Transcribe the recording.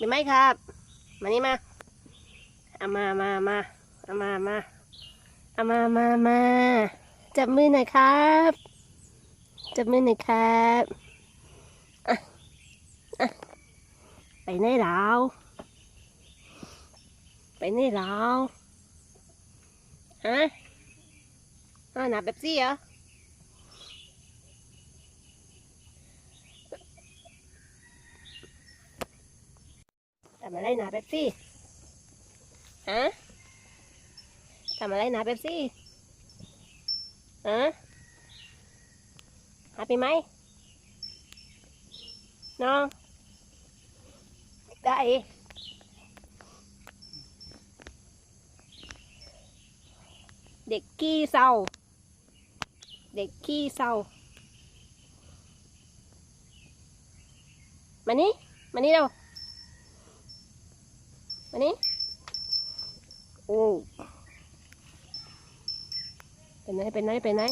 เป็นไหมครับ มานี่มาเอามามามาเอามามาเอามามามาจับมือหน่อยครับ จับมือหน่อยครับไปไหนแล้วไปไหนแล้วฮะอ้าวหนาเบบซี่เหรอำอะไรนะเป๊ปซี่ฮะทำอะไรนะเป๊ปซี่ฮะหาไปไหมน้องได้เด็กขี้เศร้า เด็กขี้เศร้า มานี่ มานี่เร็ว มานี่โอ้เป็นไหนเป็นไหนเป็นไหน